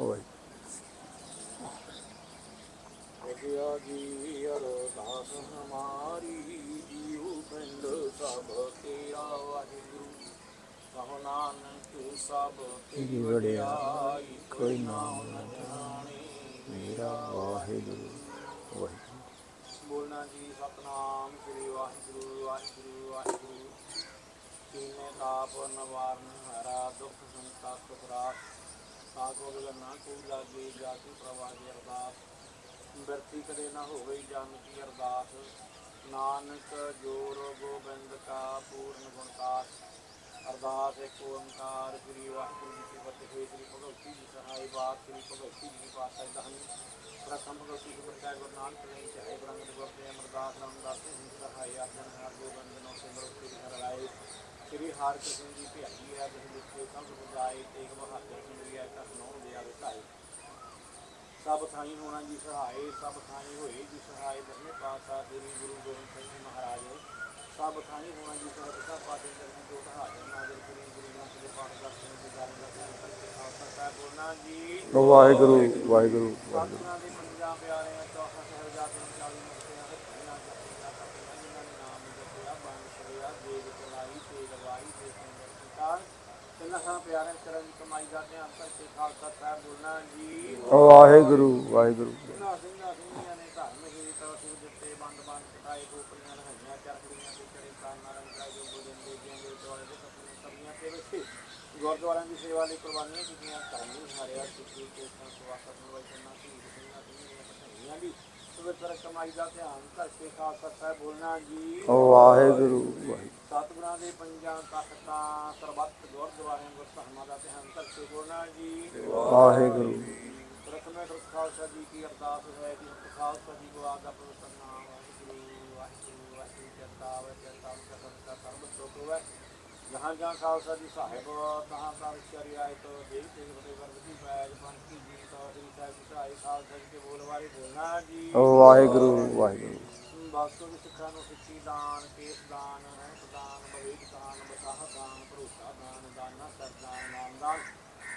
ਵਾਹਿਗੁਰੂ ਵਿਦਿਆ ਜੀ ਅਰਦਾਸ ਹਮਾਰੀ ਜੀਉ ਪਿੰਡ ਸਭ ਤੇਰਾ ਵਾਹਿਗੁਰੂ ਕਹੋ ਨਾਨਕ ਸਭ ਤੇਰੀ ਵਡਿਆਈ ਕੋਈ ਨਾਮ ਨ ਜਾਣੇ ਮੇਰਾ ਵਾਹਿਗੁਰੂ ਵਾਹਿਗੁਰੂ। ਬੋਲਣਾ ਜੀ ਸਤਨਾਮ ਸ੍ਰੀ ਵਾਹਿਗੁਰੂ ਵਾਹਿਗੁਰੂ ਵਾਹਿਗੁਰੂ। ਕੀਨੇ ਤਾਪ ਨਿਵਾਰਨ ਹਰਾ ਦੁਖ ਸੰਤਾਪ ਸਰਾਸ ਸਾਗੋ ਨਾ ਕੋਈ ਲਾਗੇ ਜਾਤੀ ਪ੍ਰਵਾਹ ਦੀ ਅਰਦਾਸ ਬਿਰਤੀ ਕਦੇ ਨਾ ਹੋਵੇ ਜਨ ਕੀ ਅਰਦਾਸ, ਨਾਨਕ ਜੋਰ ਗੋਬਿੰਦ ਕਾ ਪੂਰਨ ਗੁਣਕਾਸ ਅਰਦਾਸ ਇੱਕ ਓੰਕਾਰ, ਸ੍ਰੀ ਵਾਹਿਗੁਰੂ ਜੀ ਕੀ ਫਤਿਹ, ਸ੍ਰੀ ਭਗਵਤੀ ਜੀ ਸਹਾਈ ਬਾਤ, ਸ੍ਰੀ ਭਗਵਤੀ ਜੀ ਦੀ ਪਾਤਸ਼ਾਹ ਪ੍ਰਥਮ ਭਗਵਤੀ ਜੀ ਗੁਰਦਾਇ ਗੁਰੂ ਨਾਨਕ ਨੇ ਚਾਹੇ ਬ੍ਰਹਮ ਗੁਰਦੇ ਅਮਰਦਾਸ ਰਾਮਦਾਸ ਜੀ ਸਹਾਈ ਅਰਜਨ ਹਰ ਗੋਬਿੰਦ ਨੋ ਸਿਮਰੋ ਸ੍ਰੀ ਹਰਿ ਰਾਏ। ਸ੍ਰੀ ਹਰਿ ਕ੍ਰਿਸ਼ਨ ਜੀ ਭਿਆਈ ਹੈ ਜਿਸ ਲਿਖੇ ਸੰਤ ਬੁਝਾਏ ਤੇਗ ਬਹਾਦਰ ਸਿਮਰਿਆ ਕਸ ਨੋ ਦਿਆ ਵਿਸਾਈ ਸਭ ਥਾਈ ਹੋਣਾ ਜੀ ਸਹਾਏ ਸਭ ਥਾਈ ਹੋਏ ਜੀ ਸਹਾਏ ਦਸਵੇਂ ਪਾਤਸ਼ਾਹ ਸ੍ਰੀ ਗੁਰੂ ਗੋਬਿੰਦ ਸਿੰਘ ਜੀ ਮਹਾਰਾਜ। ਸਭ ਥਾਈ ਹੋਣਾ ਜੀ ਸਹਾਏ ਸਭ ਪਾਸੇ ਜਨ ਜੋ ਹਾਜ਼ਰ ਨਾਜ਼ਰ ਸ੍ਰੀ ਗੁਰੂ ਗ੍ਰੰਥ ਦੇ ਪਾਠ ਦਾ ਸਿੰਘ ਦੀ ਗੱਲ ਦਾ ਧਿਆਨ ਕਰਕੇ ਖਾਲਸਾ ਸਾਹਿਬ ਬੋਲਣਾ ਜੀ। ਵਾਹਿਗੁਰੂ ਵਾਹਿਗੁਰੂ ਵਾਹਿਗੁਰੂ। ਤੇ ਵਿੱਚ ਗੁਰਦੁਆਰਿਆਂ ਦੀ ਸੇਵਾ ਲਈ ਕੁਰਬਾਨੀਆਂ ਕੀਤੀਆਂ ਧਰਮ ਨੂੰ ਹਾਰਿਆ ਸਿੱਖੀ ਤੇ ਸੰਸਵਾਸਤ ਨੂੰ ਵਚਨਾਂ ਸੀ ਸਿੰਘਾਂ ਸਿੰਘੀਆਂ ਪਠਾਈਆਂ ਦੀ ਪਵਿੱਤਰ ਕਮਾਈ ਦਾ ਧਿਆਨ ਕਰਕੇ ਖਾਲਸਾ ਸਾਹਿਬ ਬੋਲਣਾ ਜੀ। ਵਾਹਿਗੁਰੂ ਸਤਿਗੁਰਾਂ ਦੇ ਪੰਜਾਂ ਤਖਤਾਂ ਸਰਬੱਤ ਗੁਰਦੁਆਰਿਆਂ ਗੁਰਧਾਮਾਂ ਦਾ ਧਿਆਨ ਕਰਕੇ ਬੋਲਣਾ ਜੀ। ਵਾਹਿਗੁਰੂ। ਪ੍ਰਥਮੇ ਗੁਰੂ ਖਾਲਸਾ ਜੀ ਕੀ ਅਰਦਾਸ ਹੈ ਕਿ ਗੁਰੂ ਖਾਲਸਾ ਜੀ ਕੋ ਆਦਾ ਪਵਿੱਤਰ ਨਾਮ ਵਾਹਿਗੁਰੂ ਵਾਹਿਗੁਰੂ ਵਾਹਿਗੁਰੂ ਜਤਾ ਵੈ ਜਤਾ ਸਭ ਦਾ ਸਰਬ ਸੁਖ ਹੋਵੇ ਜਹਾਂ ਜਹਾਂ ਖਾਲਸਾ ਜੀ ਸਾਹਿਬ ਤਹਾਂ ਪਰ ਸ਼ਰਿਆਇ ਤੋ ਦੇਵ ਤੇ ਬੜੇ ਵਰਦੀ ਪੈਜ ਪੰਥੀ ਜੀ ਤੋ ਸ੍ਰੀ ਸਾਹਿਬ ਜੀ ਸਹਾਈ ਖਾਲਸਾ ਜੀ ਕੇ ਬੋਲ ਵਾਰੀ ਬੋਲਣਾ ਜੀ। ਵਾਹਿਗੁਰੂ ਵਾਹਿਗੁਰੂ। ਬਾਸੋ ਦੀ ਸਿੱਖਾਂ ਨੂੰ ਸਿੱਖੀ ਦਾਨ ਕੇਸ ਦਾਨ ਰਹਿਤ ਦਾਨ ਬਵੇਕ ਦਾਨ ਬਸਾਹ ਦਾਨ ਭਰੋਸਾ ਦਾਨ ਦਾਨਾ ਸਰਦਾਨ ਨਾਮਦਾਨ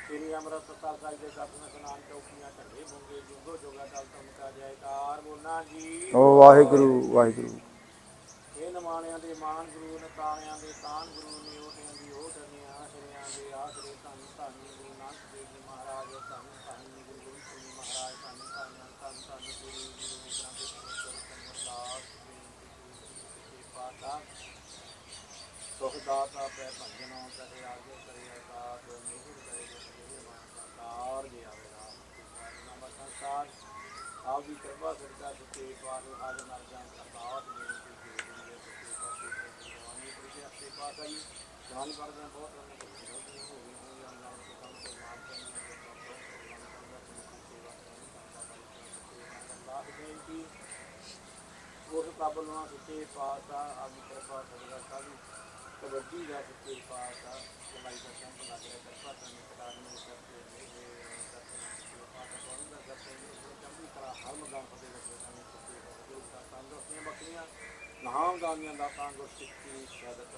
ਸ੍ਰੀ ਅੰਮ੍ਰਿਤਸਰ ਸਾਹਿਬ ਦੇ ਦਰਸ਼ਨ ਸਨਾਨ ਚੌਕੀਆਂ ਢੱਡੇ ਬੁੰਗੇ ਜੁਗੋ ਜੋਗਾ ਦਲ ਤਮਕਾ ਜੈਕਾਰ ਬੋਲਣਾ ਜੀ। ਵਾਹਿਗੁਰੂ ਵਾਹਿਗੁਰੂ। ਇਹ ਨਮਾਣਿਆਂ ਦੇ ਮਾਨ ਗੁਰੂ ਨੇ, ਤਾਣਿਆਂ ਦੇ ਤਾਨ ਗੁਰੂ ਨੇ ਓਟਿਆਂ ਦੀ ਉਹ ਨੇ ਆਸ਼ਰਿਆਂ ਦੇ ਆਸਰੇ ਧੰਨ ਧੰਨ ਗੁਰੂ ਨਾਨਕ ਦੇਵ ਜੀ ਮਹਾਰਾਜ, ਧੰਨ ਧੰਨ ਗੁਰੂ ਗੋਬਿੰਦ ਸਿੰਘ ਜੀ ਮਹਾਰਾਜ, ਧੰਨ ਧੰਨ ਧੰਨ ਧੰਨ ਸ੍ਰੀ ਗੁਰੂ ਗ੍ਰੰਥ ਸਾਹਿਬ ਅਰਦਾਸ ਬੇਨਤੀ ਪਾਤਾ ਸੁਖ ਦਾਤਾ ਪੈ ਭੰਜਨੋਂ ਕਰੇ ਆਗੇ ਕਰੇ ਅਰਦਾਸ ਮਿਹਰ ਕਰੇ ਜਿਹੜੇ ਮਾਨ ਸੰਸਾਰ ਜੀ ਆਵੇ ਰਾਮ ਨਾਮ ਸੰਸਾਰ। ਆਪ ਦੀ ਕਿਰਪਾ ਸਦਕਾ ਸੱਚੇ ਪਾਤਸ਼ਾਹ ਹਾਜ਼ਰ ਨਾਲ ਜਾਣ ਅਰਦਾਸ ਜੀ ਉਸ ਕਾਬਲ ਨੂੰ ਸੱਚੇ ਪਾਤਸ਼ਾਹ ਆਪ ਦੀ ਕਿਰਪਾ ਸਦਕਾ ਸਾਧੂ ਕਬੱਡੀ ਦਾ ਸੱਚੇ ਪਾਤਸ਼ਾਹ ਲੜਾਈ ਦਾ ਕੈਂਪ ਲੱਗ ਰਿਹਾ ਕਿਰਪਾ ਕਰਨ ਕਟਾਰ ਨੂੰ ਕਰਕੇ ਮੇਰੇ ਸੱਚੇ ਪਾਤਸ਼ਾਹ ਕੋਲ ਦਾ ਕਰਦੇ ਨੇ ਚੰਗੀ ਤਰ੍ਹਾਂ ਹਰ ਮੈਦਾਨ ਫਤਿਹ ਲੱਗੇ ਸਾਨੂੰ ਸੱਚੇ ਗੁਰੂ ਦਾ ਤੰਦਰੁਸਤੀਆਂ ਬਖਸ਼ੀਆਂ ਨਾਮ ਦਾਨੀਆਂ ਦਾ ਤਾਂ ਗੁਰ ਸਿੱਖੀ ਸ਼ਹਾਦਤ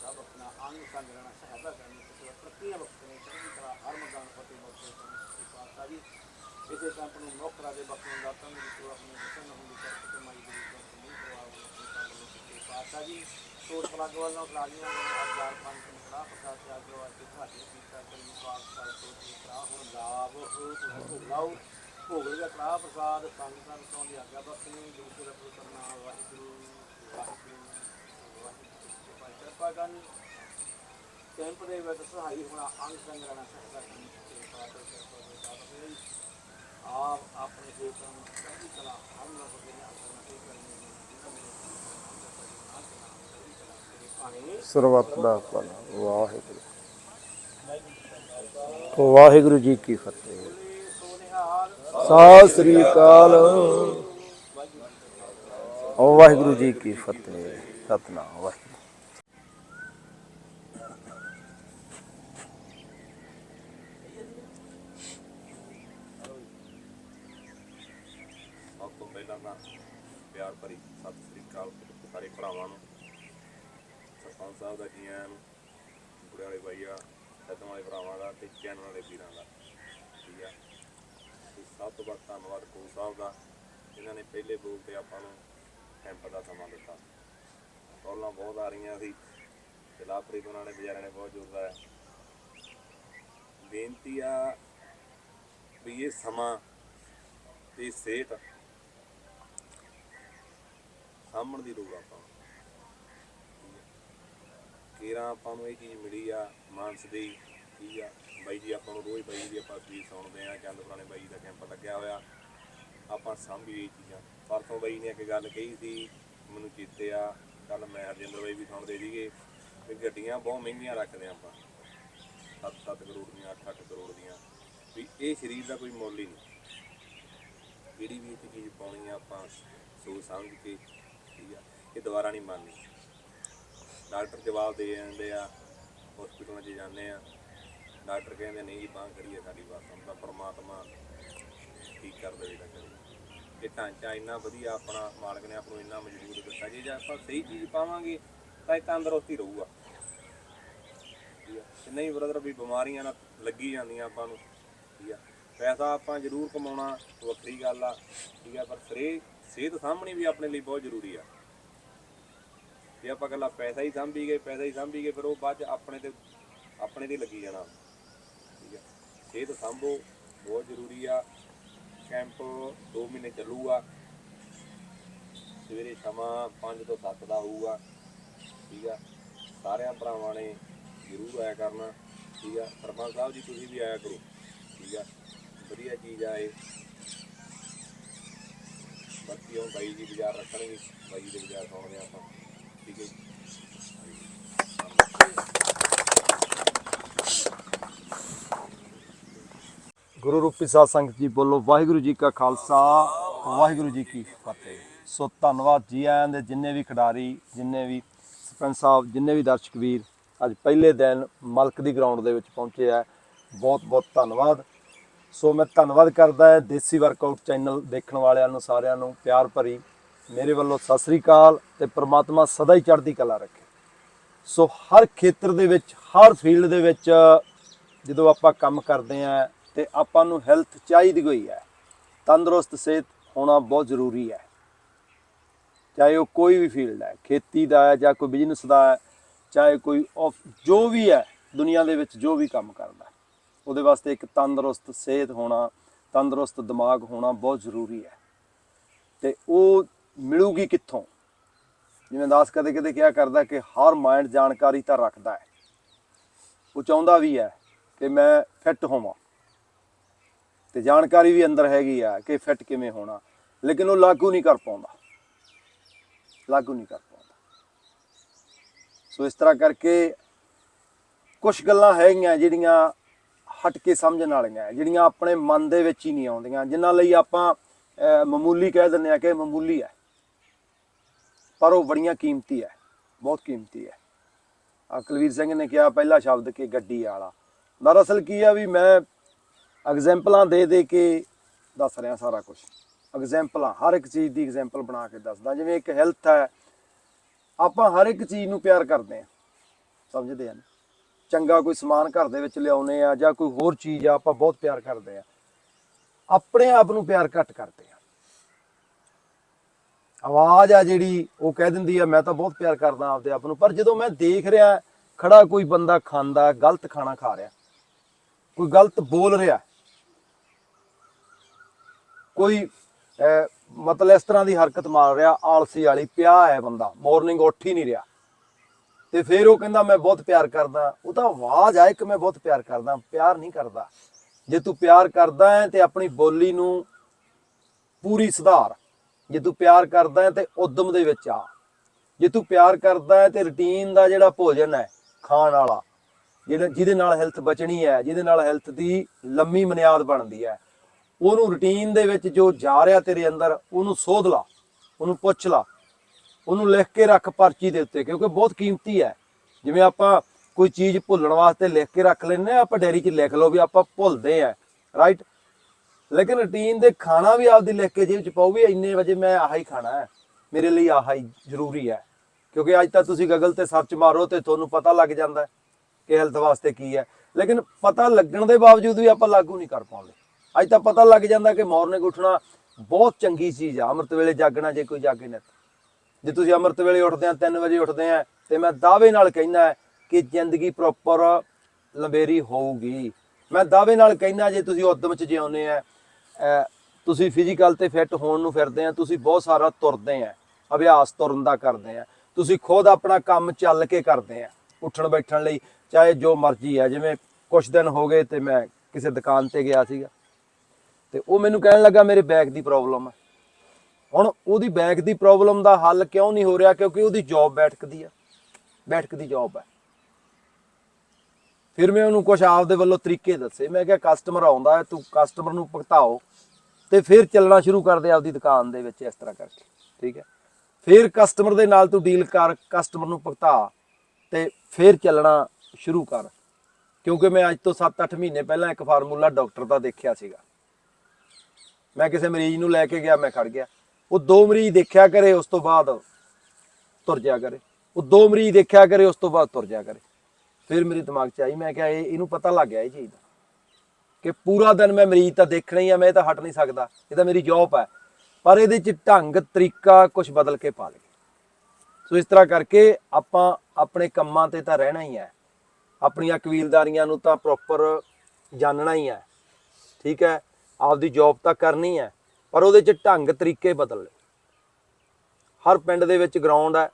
ਸਭ ਆਪਣਾ ਅੰਗ ਸੰਗ ਰਹਿਣਾ, ਸਹਾਇਤਾ ਕਰਨੀ ਸੱਚੇ ਪ੍ਰਤੀਆਂ ਬਖਸ਼ਣੇ ਚੰਗੀ ਪਾਤਸ਼ਾਹ ਜੀ। ਇਸੇ ਕੈਂਪ ਨੂੰ ਮੁੱਖ ਰਾਜੇ ਬਖਸ਼ਣ ਦਾ ਤੰਦਰੁਸਤ ਆਪਣੇ ਬਚਨ ਹੁੰਦੀ ਕਰਕੇ ਤੇ ਮਾਈ ਗੁਰੂ ਤੋਂ ਨਹੀਂ ਕਰਵਾਉਣਾ ਆਪਣੇ ਪਾਤਸ਼ਾਹ ਜੀ ਤੋੜ ਪਲੱਗ ਵੱਲੋਂ ਖਿਡਾਰੀਆਂ ਨੇ ਅਰਦਾਸ ਪੰਜ ਕੜਾ ਪ੍ਰਸਾਦ ਤੇ ਆਜੋ ਅੱਜ ਤੁਹਾਡੇ ਕੀਤਾ ਕਰੀ ਪਾਕ ਸਾਹਿਬ ਤੋਂ ਜੀ ਕਰਾ ਹੁਣ ਲਾਭ ਹੋ ਲਾਓ ਭੋਗਲੇ ਦਾ ਕੜਾ ਪ੍ਰਸਾਦ, ਸੰਗਤਾਂ ਤੋਂ ਦੀ ਆਗਿਆ ਬਖਸ਼ਣੀ ਗੁਰੂ ਕੇ ਕਰਨਾ ਵਾਹਿਗੁਰੂ। ਵਾਹਿਗੁਰੂ ਵਾਹਿਗੁਰੂ ਪਾਈ ਕਿਰਪਾ ਕਰਨੀ ਕੈਂਪ ਦੇ ਵਿੱਚ ਸਹਾਈ ਹੋਣਾ ਅੰਗ ਸੰਗ ਰਹਿਣਾ ਚਾਹੀਦਾ ਹੈ ਤੇ ਪਾਤਰ ਕਿਰਪਾ ਦੇ ਦਾਤ ਆਪ ਆਪਣੇ ਸੇਵਕਾਂ ਨੂੰ ਚੰਗੀ ਤਰ੍ਹਾਂ ਹਰ ਨਾਲ ਬਗੈਰ ਆਪਣਾ ਕੀ ਕਰਨੀ ਹੈ ਜਿਨ੍ਹਾਂ ਨੇ ਪਾਣੀ ਸਰਬੱਤ ਦਾ ਭਲਾ ਵਾਹਿਗੁਰੂ ਵਾਹਿਗੁਰੂ ਜੀ ਕੀ ਫਤਿਹ ਸੋਨਿਹਾਲ ਸਤਿ ਸ੍ਰੀ ਅਕਾਲ ਵਾਹਿਗੁਰੂ ਜੀ ਕੀ ਫਤਿਹ, ਸਤਨਾਮ, ਵਾਹਿਗੁਰੂ। ਸਭ ਤੋਂ ਪਹਿਲਾਂ ਤਾਂ ਪਿਆਰ ਭਰੀ ਸਤਿ ਸ੍ਰੀ ਅਕਾਲ ਸਾਰੇ ਭਰਾਵਾਂ ਨੂੰ, ਸਰਪੰਚ ਸਾਹਿਬ ਦਾ ਜੀ ਆਇਆਂ ਨੂੰ ਬੁੜੇ ਵਾਲੇ ਬਾਈਆ ਸੱਦਣ ਵਾਲੇ ਭਰਾਵਾਂ ਦਾ ਤੇ ਚੈਨਲ ਵਾਲੇ ਵੀਰਾਂ ਦਾ। ਠੀਕ ਆ? ਸਭ ਤੋਂ ਵੱਧ ਧੰਨਵਾਦ ਕੋਚ ਸਾਹਿਬ ਦਾ। ਜਿਨ੍ਹਾਂ ਨੇ ਪਹਿਲੇ ਬੋਲ ਤੇ ਆਪਾਂ ਨੂੰ ਕੈਂਪ ਦਾ ਸਮਾਂ ਦਿੱਤਾ। ਕਾਲਾਂ ਬਹੁਤ ਆ ਰਹੀਆਂ ਸੀ। ਤੇ ਲਾਪਰੀ ਉਹਨਾਂ ਨੇ ਵਿਚਾਰਿਆਂ ਨੇ ਬਹੁਤ ਜ਼ੋਰ ਲਾਇਆ। ਬੇਨਤੀ ਆ ਵੀ ਇਹ ਸਮਾਂ ਤੇ ਸਿਹਤ ਸਾਂਭਣ ਦੀ ਲੋੜ ਆਪਾਂ ਨੂੰ। ਆਪਾਂ ਨੂੰ ਇਹ ਚੀਜ਼ ਮਿਲੀ ਆ, ਮਾਨਸ ਦੀ, ਠੀਕ ਆ। ਬਾਈ ਜੀ, ਆਪਾਂ ਨੂੰ ਰੋਜ਼ ਬਾਈ ਦੀ ਆਪਾਂ ਸਪੀਚ ਸੁਣਦੇ ਆ, ਚੰਦ ਪੁਰਾਣੇ ਬਾਈ ਦਾ ਕੈਂਪ ਲੱਗਿਆ ਹੋਇਆ। ਆਪਾਂ ਸਾਂਭੀ ਇਹ ਚੀਜ਼ਾਂ। ਪਰਸੋਂ ਬਾਈ ਨੇ ਇੱਕ ਗੱਲ ਕਹੀ ਸੀ, ਮੈਨੂੰ ਚੇਤੇ ਆ ਕੱਲ ਮੈਂ ਹਰਜਿੰਦਰ ਬਾਈ ਵੀ ਸੁਣਦੇ ਸੀਗੇ ਵੀ ਗੱਡੀਆਂ ਬਹੁਤ ਮਹਿੰਗੀਆਂ ਰੱਖਦੇ ਆ ਆਪਾਂ। 7-7 ਕਰੋੜ ਦੀਆਂ 8-8 ਕਰੋੜ ਦੀਆਂ, ਵੀ ਇਹ ਸਰੀਰ ਦਾ ਕੋਈ ਮੁੱਲ ਹੀ ਨਹੀਂ। ਜਿਹੜੀ ਵੀ ਇੱਕ ਚੀਜ਼ ਪਾਉਣੀ ਆ, ਆਪਾਂ ਸੋਚ ਸਮਝ ਕੇ ਠੀਕ ਆ, ਇਹ ਦੁਬਾਰਾ ਨਹੀਂ ਮੰਨਣੀ। ਡਾਕਟਰ ਜਵਾਬ ਦੇ ਜਾਂਦੇ ਆ ਹਸਪੀਟਲਾਂ 'ਚ ਜਾਂਦੇ ਆ। ਡਾਕਟਰ ਕਹਿੰਦੇ, ਨਹੀਂ ਜੀ, ਬਾਂਹ ਖੜੀ ਹੈ ਸਾਡੀ ਬਸ ਹੁਣ ਤਾਂ ਪ੍ਰਮਾਤਮਾ ਠੀਕ ਕਰ ਦੇਵੇ ਤਾਂ ਕਰੇ। ਇਹ ਢਾਂਚਾ ਇੰਨਾ ਵਧੀਆ ਆਪਣਾ ਮਾਲਕ ਨੇ ਆਪਾਂ ਨੂੰ ਇੰਨਾ ਮਜ਼ਬੂਤ ਦਿੱਤਾ ਜੇ ਜੇ ਆਪਾਂ ਸਹੀ ਚੀਜ਼ ਪਾਵਾਂਗੇ, ਤਾਂ ਇਹ ਤੰਦਰੁਸਤੀ ਰਹੂਗਾ। ਠੀਕ ਆ? ਤੇ ਨਹੀਂ ਬ੍ਰਦਰ ਵੀ ਬਿਮਾਰੀਆਂ ਨਾਲ ਲੱਗੀ ਜਾਂਦੀਆਂ ਆਪਾਂ ਨੂੰ, ਠੀਕ ਆ? ਪੈਸਾ ਆਪਾਂ ਜ਼ਰੂਰ ਕਮਾਉਣਾ, ਵੱਖਰੀ ਗੱਲ ਆ, ਠੀਕ ਆ? ਪਰ ਸਰੇ, ਸਿਹਤ ਸਾਂਭਣੀ ਵੀ ਆਪਣੇ ਲਈ ਬਹੁਤ ਜ਼ਰੂਰੀ ਆ। ਜੇ ਆਪਾਂ ਇਕੱਲਾ ਪੈਸਾ ਹੀ ਸਾਂਭੀ ਗਏ, ਪੈਸਾ ਹੀ ਸਾਂਭੀ ਗਏ, ਫਿਰ ਉਹ ਬਾਅਦ ਚ ਆਪਣੇ ਤੇ ਆਪਣੇ ਤੇ ਲੱਗੀ ਜਾਣਾ। ਠੀਕ ਆ? ਸਿਹਤ ਸਾਂਭੋ, ਬਹੁਤ ਜ਼ਰੂਰੀ ਆ। ਕੈਂਪ 2 ਮਹੀਨੇ ਚੱਲੂਗਾ। ਸਵੇਰੇ ਸਮਾਂ 5 ਤੋਂ 7 ਦਾ ਹੋਊਗਾ, ਠੀਕ ਆ। ਸਾਰਿਆਂ ਭਰਾਵਾਂ ਨੇ ਜ਼ਰੂਰ ਆਇਆ ਕਰਨਾ, ਠੀਕ ਆ। ਸਰਪੰਚ ਸਾਹਿਬ ਜੀ, ਤੁਸੀਂ ਵੀ ਆਇਆ ਕਰੋ, ਠੀਕ ਆ। ਵਧੀਆ ਚੀਜ਼ ਆ ਇਹ। ਬਾਕੀ ਉਹ ਬਾਈ ਜੀ ਬਾਜ਼ਾਰ ਰੱਖਣਗੇ, ਬਾਈ ਦੇ ਬਾਜ਼ਾਰ ਸੁਣਦੇ ਆ ਆਪਾਂ, ਠੀਕ ਹੈ ਗੁਰੂ ਰੂਪੀ ਸਾਧ ਸੰਗਤ ਜੀ ਬੋਲੋ, ਵਾਹਿਗੁਰੂ ਜੀ ਕਾ ਖਾਲਸਾ, ਵਾਹਿਗੁਰੂ ਜੀ ਕੀ ਫਤਿਹ। ਸੋ ਧੰਨਵਾਦ ਜੀ ਆਇਆਂ ਦੇ ਜਿੰਨੇ ਵੀ ਖਿਡਾਰੀ, ਜਿੰਨੇ ਵੀ ਸਰਪੰਚ ਸਾਹਿਬ, ਜਿੰਨੇ ਵੀ ਦਰਸ਼ਕ ਵੀਰ ਅੱਜ ਪਹਿਲੇ ਦਿਨ ਮਲਕ ਦੀ ਗਰਾਊਂਡ ਦੇ ਵਿੱਚ ਪਹੁੰਚੇ ਆ। ਬਹੁਤ ਬਹੁਤ ਧੰਨਵਾਦ। ਸੋ ਮੈਂ ਧੰਨਵਾਦ ਕਰਦਾ ਹੈ ਦੇਸੀ ਵਰਕਆਊਟ ਚੈਨਲ ਦੇਖਣ ਵਾਲਿਆਂ ਨੂੰ ਸਾਰਿਆਂ ਨੂੰ, ਪਿਆਰ ਭਰੀ। ਮੇਰੇ ਵੱਲੋਂ ਸਤਿ ਸ੍ਰੀ ਅਕਾਲ ਤੇ ਪ੍ਰਮਾਤਮਾ ਸਦਾ ਹੀ ਚੜ੍ਹਦੀ ਕਲਾ ਰੱਖੇ। ਸੋ ਹਰ ਖੇਤਰ ਦੇ ਵਿੱਚ, ਹਰ ਫੀਲਡ ਦੇ ਵਿੱਚ ਜਦੋਂ ਆਪਾਂ ਕੰਮ ਕਰਦੇ ਆ ਤੇ ਆਪਾਂ ਨੂੰ ਹੈਲਥ ਚਾਹੀਦੀ ਹੋਈ ਹੈ। ਤੰਦਰੁਸਤ ਸਿਹਤ ਹੋਣਾ ਬਹੁਤ ਜ਼ਰੂਰੀ ਹੈ। ਚਾਹੇ ਉਹ ਕੋਈ ਵੀ ਫੀਲਡ ਹੈ, ਖੇਤੀ ਦਾ ਹੈ ਜਾਂ ਕੋਈ ਬਿਜ਼ਨਸ ਦਾ ਹੈ, ਚਾਹੇ ਕੋਈ ਆਫ- ਜੋ ਵੀ ਹੈ, ਦੁਨੀਆ ਦੇ ਵਿੱਚ ਜੋ ਵੀ ਕੰਮ ਕਰਦਾ ਉਹਦੇ ਵਾਸਤੇ ਇੱਕ ਤੰਦਰੁਸਤ ਸਿਹਤ ਹੋਣਾ, ਤੰਦਰੁਸਤ ਦਿਮਾਗ ਹੋਣਾ ਬਹੁਤ ਜ਼ਰੂਰੀ ਹੈ। ਤੇ ਉਹ ਮਿਲੂਗੀ ਕਿੱਥੋਂ? ਜਿਵੇਂ ਦਾਸ ਕਦੇ ਕਦੇ ਕਿਹਾ ਕਰਦਾ ਕਿ ਹਰ ਮਾਈਂਡ ਜਾਣਕਾਰੀ ਤਾਂ ਰੱਖਦਾ ਹੈ। ਉਹ ਚਾਹੁੰਦਾ ਵੀ ਹੈ ਕਿ ਮੈਂ ਫਿੱਟ ਹੋਵਾਂ। ਤੇ ਜਾਣਕਾਰੀ ਵੀ ਅੰਦਰ ਹੈਗੀ ਆ ਕਿ ਫਿੱਟ ਕਿਵੇਂ ਹੋਣਾ। ਲੇਕਿਨ ਉਹ ਲਾਗੂ ਨਹੀਂ ਕਰ ਪਾਉਂਦਾ। ਲਾਗੂ ਨਹੀਂ ਕਰ ਪਾਉਂਦਾ। ਸੋ ਇਸ ਤਰ੍ਹਾਂ ਕਰਕੇ ਕੁਝ ਗੱਲਾਂ ਹੈਗੀਆਂ ਜਿਹੜੀਆਂ ਹਟ ਕੇ ਸਮਝਣ ਵਾਲੀਆਂ, ਜਿਹੜੀਆਂ ਆਪਣੇ ਮਨ ਦੇ ਵਿੱਚ ਹੀ ਨਹੀਂ ਆਉਂਦੀਆਂ, ਜਿਨ੍ਹਾਂ ਲਈ ਆਪਾਂ ਮਾਮੂਲੀ ਕਹਿ ਦਿੰਦੇ ਆ ਕਿ ਮਾਮੂਲੀ ਹੈ। ਪਰ ਉਹ ਬੜੀਆਂ ਕੀਮਤੀ ਹੈ। ਬਹੁਤ ਕੀਮਤੀ ਹੈ। ਆ ਕੁਲਵੀਰ ਸਿੰਘ ਨੇ ਕਿਹਾ, ਪਹਿਲਾ ਸ਼ਬਦ ਕਿ ਗੱਡੀ ਵਾਲਾ। ਦਰਅਸਲ ਕੀ ਆ ਵੀ ਮੈਂ ਐਗਜ਼ਾਮਪਲਾਂ ਦੇ ਦੇ ਕੇ ਦੱਸ ਰਿਹਾ ਸਾਰਾ ਕੁਝ ਐਗਜ਼ਾਮਪਲਾਂ ਹਰ ਇੱਕ ਚੀਜ਼ ਦੀ ਐਗਜ਼ਾਮਪਲ ਬਣਾ ਕੇ ਦੱਸਦਾ। ਜਿਵੇਂ ਇੱਕ ਹੈਲਥ ਹੈ, ਆਪਾਂ ਹਰ ਇੱਕ ਚੀਜ਼ ਨੂੰ ਪਿਆਰ ਕਰਦੇ ਆ ਸਮਝਦੇ ਆ ਨਾ? ਚੰਗਾ ਕੋਈ ਸਮਾਨ ਘਰ ਦੇ ਵਿੱਚ ਲਿਆਉਨੇ ਆ ਜਾਂ ਕੋਈ ਹੋਰ ਚੀਜ਼ ਆ, ਆਪਾਂ ਬਹੁਤ ਪਿਆਰ ਕਰਦੇ ਆ। ਆਪਣੇ ਆਪ ਨੂੰ ਪਿਆਰ ਘੱਟ ਕਰਦੇ ਆ। ਆਵਾਜ਼ ਆ ਜਿਹੜੀ ਉਹ ਕਹਿ ਦਿੰਦੀ ਆ, ਮੈਂ ਤਾਂ ਬਹੁਤ ਪਿਆਰ ਕਰਦਾ ਆਪਦੇ ਆਪ ਨੂੰ। ਪਰ ਜਦੋਂ ਮੈਂ ਦੇਖ ਰਿਹਾ, ਖੜਾ ਕੋਈ ਬੰਦਾ ਖਾਂਦਾ, ਗਲਤ ਖਾਣਾ ਖਾ ਰਿਹਾ, ਕੋਈ ਗਲਤ ਬੋਲ ਰਿਹਾ ਕੋਈ ਮਤਲਬ ਇਸ ਤਰ੍ਹਾਂ ਦੀ ਹਰਕਤ ਮਾਰ ਰਿਹਾ, ਆਲਸੀ ਵਾਲੀ, ਪਿਆ ਹੈ ਬੰਦਾ ਮਾਰਨਿੰਗ ਉੱਠ ਹੀ ਨਹੀਂ ਰਿਹਾ। ਤੇ ਫਿਰ ਉਹ ਕਹਿੰਦਾ, ਮੈਂ ਬਹੁਤ ਪਿਆਰ ਕਰਦਾ। ਉਹ ਤਾਂ ਆਵਾਜ਼ ਆਏ ਕਿ ਮੈਂ ਬਹੁਤ ਪਿਆਰ ਕਰਦਾ, ਪਿਆਰ ਨਹੀਂ ਕਰਦਾ। ਜੇ ਤੂੰ ਪਿਆਰ ਕਰਦਾ ਹੈ ਤੇ ਆਪਣੀ ਬੋਲੀ ਨੂੰ ਪੂਰੀ ਸੁਧਾਰ। ਜੇ ਤੂੰ ਪਿਆਰ ਕਰਦਾ ਹੈ ਤੇ ਉਦਮ ਦੇ ਵਿੱਚ ਆ। ਜੇ ਤੂੰ ਪਿਆਰ ਕਰਦਾ ਹੈ ਤੇ ਰੁਟੀਨ ਦਾ ਜਿਹੜਾ ਭੋਜਨ ਹੈ, ਖਾਣ ਵਾਲਾ ਜਿਹੜਾ ਜਿਹਦੇ ਨਾਲ ਹੈਲਥ ਬਚਣੀ ਹੈ, ਜਿਹਦੇ ਨਾਲ ਹੈਲਥ ਦੀ ਲੰਮੀ ਮਨਿਆਦ ਬਣਦੀ ਹੈ ਉਹਨੂੰ ਰੁਟੀਨ ਦੇ ਵਿੱਚ ਜੋ ਜਾ ਰਿਹਾ ਤੇਰੇ ਅੰਦਰ, ਉਹਨੂੰ ਸੋਧ ਲਾ, ਉਹਨੂੰ ਪੁੱਛ ਲਾ, ਉਹਨੂੰ ਲਿਖ ਕੇ ਰੱਖ ਪਰਚੀ ਦੇ ਉੱਤੇ, ਕਿਉਂਕਿ ਬਹੁਤ ਕੀਮਤੀ ਹੈ। ਜਿਵੇਂ ਆਪਾਂ ਕੋਈ ਚੀਜ਼ ਭੁੱਲਣ ਵਾਸਤੇ ਲਿਖ ਕੇ ਰੱਖ ਲੈਂਦੇ ਆ ਆਪਾਂ ਡੈਰੀ 'ਚ ਲਿਖ ਲਓ ਵੀ ਆਪਾਂ ਭੁੱਲਦੇ ਆ ਰਾਈਟ ਲੇਕਿਨ ਰੁਟੀਨ ਦੇ ਖਾਣਾ ਵੀ ਆਪਦੀ ਲਿਖ ਕੇ ਜੇਬ 'ਚ ਪਾਓ ਵੀ ਇੰਨੇ ਵਜੇ ਮੈਂ ਆਹ ਹੀ ਖਾਣਾ ਹੈ, ਮੇਰੇ ਲਈ ਆਹ ਹੀ ਜ਼ਰੂਰੀ ਹੈ। ਕਿਉਂਕਿ ਅੱਜ ਤਾਂ ਤੁਸੀਂ ਗਗਲ ਤੇ ਸਰਚ ਮਾਰੋ ਤੇ ਤੁਹਾਨੂੰ ਪਤਾ ਲੱਗ ਜਾਂਦਾ ਕਿ ਹੈਲਥ ਵਾਸਤੇ ਕੀ ਹੈ। ਲੇਕਿਨ ਪਤਾ ਲੱਗਣ ਦੇ ਬਾਵਜੂਦ ਵੀ ਆਪਾਂ ਲਾਗੂ ਨਹੀਂ ਕਰ ਪਾਉਂਦੇ। ਅੱਜ ਤਾਂ ਪਤਾ ਲੱਗ ਜਾਂਦਾ ਕਿ ਮਾਰਨਿੰਗ ਉੱਠਣਾ ਬਹੁਤ ਚੰਗੀ ਚੀਜ਼ ਆ। ਅੰਮ੍ਰਿਤ ਵੇਲੇ ਜਾਗਣਾ ਜੇ ਕੋਈ ਜਾਗੇ ਨਾ ਜੇ ਤੁਸੀਂ ਅੰਮ੍ਰਿਤ ਵੇਲੇ ਉੱਠਦੇ ਆ 3 ਵਜੇ ਉੱਠਦੇ ਆ, ਤੇ ਮੈਂ ਦਾਅਵੇ ਨਾਲ ਕਹਿੰਦਾ ਕਿ ਜ਼ਿੰਦਗੀ ਪ੍ਰੋਪਰ ਲੰਬੇਰੀ ਹੋਊਗੀ। ਮੈਂ ਦਾਅਵੇ ਨਾਲ ਕਹਿੰਦਾ ਜੇ ਤੁਸੀਂ ਉਦਮ ਚ ਜਿਉਂਦੇ ਆ ਤੁਸੀਂ ਫਿਜ਼ੀਕਲ ਤੇ ਫਿੱਟ ਹੋਣ ਨੂੰ ਫਿਰਦੇ ਆ, ਤੁਸੀਂ ਬਹੁਤ ਸਾਰਾ ਤੁਰਦੇ ਆ, ਅਭਿਆਸ ਤੁਰਨ ਦਾ ਕਰਦੇ ਆ, ਤੁਸੀਂ ਖੁਦ ਆਪਣਾ ਕੰਮ ਚੱਲ ਕੇ ਕਰਦੇ ਆ, ਉੱਠਣ ਬੈਠਣ ਲਈ, ਚਾਹੇ ਜੋ ਮਰਜ਼ੀ ਆ, ਜਿਵੇਂ ਕੁਝ ਦਿਨ ਹੋ ਗਏ ਤੇ ਮੈਂ ਕਿਸੇ ਦੁਕਾਨ ਤੇ ਗਿਆ ਸੀਗਾ। ਤੇ ਉਹ ਮੈਨੂੰ ਕਹਿਣ ਲੱਗਾ, ਮੇਰੇ ਬੈਕ ਦੀ ਪ੍ਰੋਬਲਮ ਹੈ ਹੁਣ ਉਹਦੀ ਬੈਕ ਦੀ ਪ੍ਰੋਬਲਮ ਦਾ ਹੱਲ ਕਿਉਂ ਨਹੀਂ ਹੋ ਰਿਹਾ? ਕਿਉਂਕਿ ਉਹਦੀ ਜੌਬ ਬੈਠਕਦੀ ਆ। ਬੈਠਕਦੀ ਜੌਬ ਹੈ ਫਿਰ ਮੈਂ ਉਹਨੂੰ ਕੁਝ ਆਪਦੇ ਵੱਲੋਂ ਤਰੀਕੇ ਦੱਸੇ। ਮੈਂ ਕਿਹਾ ਕਸਟਮਰ ਆਉਂਦਾ ਹੈ, ਤੂੰ ਕਸਟਮਰ ਨੂੰ ਭੁਗਤਾਓ ਤੇ ਫਿਰ ਚੱਲਣਾ ਸ਼ੁਰੂ ਕਰਦੇ ਆਪਦੀ ਦੁਕਾਨ ਦੇ ਵਿੱਚ ਇਸ ਤਰ੍ਹਾਂ ਕਰਕੇ। ਠੀਕ ਹੈ? ਫਿਰ ਕਸਟਮਰ ਦੇ ਨਾਲ ਤੂੰ ਡੀਲ ਕਰ ਕਸਟਮਰ ਨੂੰ ਭੁਗਤਾ ਤੇ ਫਿਰ ਚੱਲਣਾ ਸ਼ੁਰੂ ਕਰ। ਕਿਉਂਕਿ ਮੈਂ ਅੱਜ ਤੋਂ 7-8 ਮਹੀਨੇ ਪਹਿਲਾਂ ਇੱਕ ਫਾਰਮੂਲਾ ਡਾਕਟਰ ਦਾ ਦੇਖਿਆ ਸੀਗਾ। ਮੈਂ ਕਿਸੇ ਮਰੀਜ਼ ਨੂੰ ਲੈ ਕੇ ਗਿਆ, ਮੈਂ ਖੜ ਗਿਆ। ਉਹ ਦੋ ਮਰੀਜ਼ ਦੇਖਿਆ ਕਰੇ, ਉਸ ਤੋਂ ਬਾਅਦ ਤੁਰ ਜਾ ਕਰੇ। ਉਹ ਦੋ ਮਰੀਜ਼ ਦੇਖਿਆ ਕਰੇ, ਉਸ ਤੋਂ ਬਾਅਦ ਤੁਰ ਜਾ ਕਰੇ। ਫਿਰ ਮੇਰੇ ਦਿਮਾਗ 'ਚ ਆਈ, ਮੈਂ ਕਿਹਾ ਇਹ, ਇਹਨੂੰ ਪਤਾ ਲੱਗ ਗਿਆ ਇਹ ਚੀਜ਼ ਦਾ ਕਿ ਪੂਰਾ ਦਿਨ ਮੈਂ ਮਰੀਜ਼ ਤਾਂ ਦੇਖਣਾ ਹੀ ਆ, ਮੈਂ ਇਹ ਤਾਂ ਹਟ ਨਹੀਂ ਸਕਦਾ। ਇਹ ਤਾਂ ਮੇਰੀ ਜੌਬ ਹੈ ਪਰ ਇਹਦੇ 'ਚ ਢੰਗ, ਤਰੀਕਾ ਕੁਝ ਬਦਲ ਕੇ ਪਾ ਲਈਏ ਸੋ ਇਸ ਤਰ੍ਹਾਂ ਕਰਕੇ ਆਪਾਂ ਆਪਣੇ ਕੰਮਾਂ ਤੇ ਤਾਂ ਰਹਿਣਾ ਹੀ ਹੈ। ਆਪਣੀਆਂ ਕਬੀਲਦਾਰੀਆਂ ਨੂੰ ਤਾਂ ਪ੍ਰੋਪਰ ਜਾਣਨਾ ਹੀ ਹੈ। ਠੀਕ ਹੈ? ਆਪਦੀ ਜੌਬ ਤਾਂ ਕਰਨੀ ਹੈ, ਪਰ ਉਹਦੇ 'ਚ ਢੰਗ ਤਰੀਕੇ ਬਦਲ ਹਰ ਪਿੰਡ ਦੇ ਵਿੱਚ ਗਰਾਊਂਡ ਹੈ,